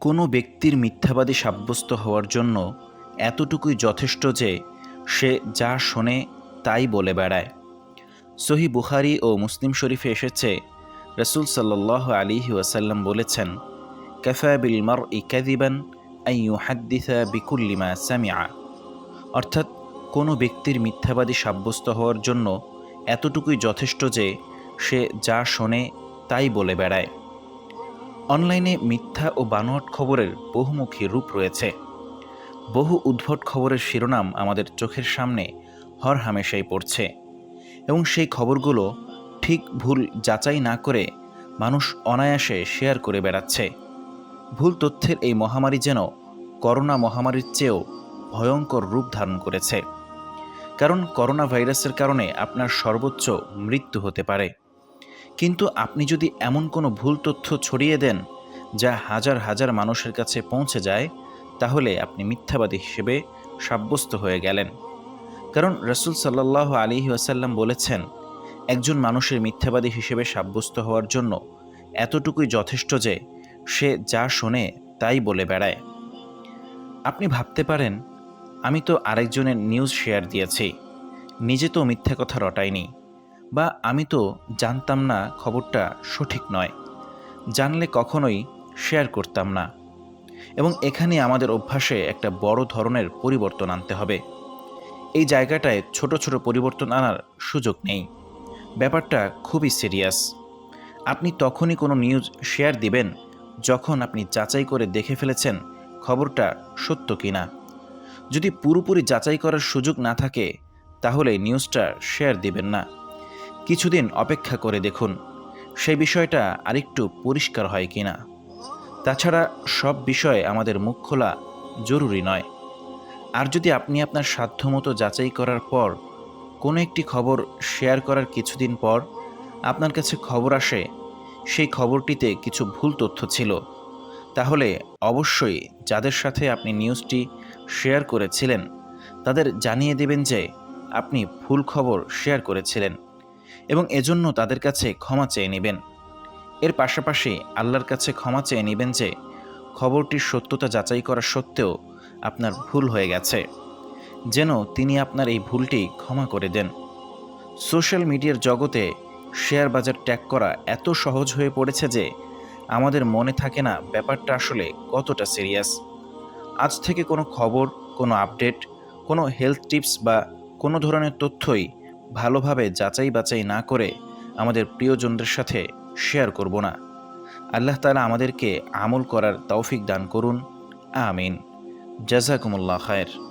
কোনো ব্যক্তির মিথ্যাবাদী সাব্যস্ত হওয়ার জন্য এতটুকুই যথেষ্ট যে সে যা শোনে তাই বলে বেড়ায়। সহি বুখারি ও মুসলিম শরীফে এসেছে, রসুল সাল্লাহ আলী ওয়াসাল্লাম বলেছেন, কাফা বিল মার ইকাদিবান আইয়ু হাদ্দিসা বিকুল্লিমা সামিয়া অর্থাৎ কোনো ব্যক্তির মিথ্যাবাদী সাব্যস্ত হওয়ার জন্য এতটুকুই যথেষ্ট যে সে যা শোনে তাই বলে বেড়ায়। অনলাইনে মিথ্যা ও বানোয়াট খবরের বহুমুখী রূপ রয়েছে। বহু উদ্ভট খবরের শিরোনাম আমাদের চোখের সামনে হর হামেশাই পড়ছে। এবং সেই খবরগুলো ঠিক ভুল যাচাই না করে মানুষ অনায়াসে শেয়ার করে বেড়াচ্ছে। ভুল তথ্যের এই মহামারী যেন করোনা মহামারীর চেয়েও ভয়ঙ্কর রূপ ধারণ করেছে। কারণ করোনা ভাইরাসের কারণে আপনার সর্বোচ্চ মৃত্যু হতে পারে। কিন্তু আপনি যদি এমন কোনো ভুল তথ্য ছড়িয়ে দেন যা হাজার হাজার মানুষের কাছে পৌঁছে যায়, তাহলে আপনি মিথ্যাবাদী হিসেবে সাব্যস্ত হয়ে গেলেন। কারণ রসুল সাল্লাহ আলী ওয়াসাল্লাম বলেছেন, একজন মানুষের মিথ্যাবাদী হিসেবে সাব্যস্ত হওয়ার জন্য এতটুকুই যথেষ্ট যে সে যা শোনে তাই বলে বেড়ায়। আপনি ভাবতে পারেন, আমি তো আরেকজনের নিউজ শেয়ার দিয়েছি, নিজে তো মিথ্যা কথা রটাইনি। বা আমি তো জানতাম না খবরটা সঠিক নয়। জানলে কখনোই শেয়ার করতাম না। এবং এখানে আমাদের অভ্যাসে একটা বড় ধরনের পরিবর্তন আনতে হবে। এই জায়গাটায় ছোট ছোট পরিবর্তন আনার সুযোগ নেই। ব্যাপারটা খুবই সিরিয়াস। আপনি তখনই কোনো নিউজ শেয়ার দিবেন যখন আপনি যাচাই করে দেখে ফেলেছেন খবরটা সত্য কিনা। যদি পুরোপুরি যাচাই করার সুযোগ না থাকে, তাহলে নিউজটা শেয়ার দিবেন না। কিছুদিন অপেক্ষা করে দেখুন সেই বিষয়টা আরেকটু পরিষ্কার হয় কি না তাছাড়া সব বিষয়ে আমাদের মুখ খোলা জরুরি নয়। আর যদি আপনি আপনার সাধ্যমতো যাচাই করার পর কোনো একটি খবর শেয়ার করার কিছুদিন পর আপনার কাছে খবর আসে, সেই খবরটিতে কিছু ভুল তথ্য ছিল, তাহলে অবশ্যই যাদের সাথে আপনি নিউজটি শেয়ার করেছিলেন, তাদের জানিয়ে দেবেন যে আপনি ভুল খবর শেয়ার করেছিলেন। এবং এজন্য তাদের কাছে ক্ষমা চেয়ে নেবেন। এর পাশাপাশি আল্লাহর কাছে ক্ষমা চেয়ে নেবেন যে, খবরটির সত্যতা যাচাই করা সত্ত্বেও আপনার ভুল হয়ে গেছে। যেন তিনি আপনার এই ভুলটি ক্ষমা করে দেন। সোশ্যাল মিডিয়ার জগতে শেয়ার বাজার ট্যাগ করা এত সহজ হয়ে পড়েছে যে, আমাদের মনে থাকে না ব্যাপারটা আসলে কতটা সিরিয়াস। আজ থেকে কোনো খবর, কোনো আপডেট, কোনো হেলথ টিপস বা কোনো ধরনের তথ্যই ভালোভাবে যাচাই বাছাই না করে আমাদের প্রিয়জনদের সাথে শেয়ার করব না। আল্লাহ তালা আমাদেরকে আমল করার তৌফিক দান করুন। আমিন। জাজাকুমুল্লাহ খায়ের।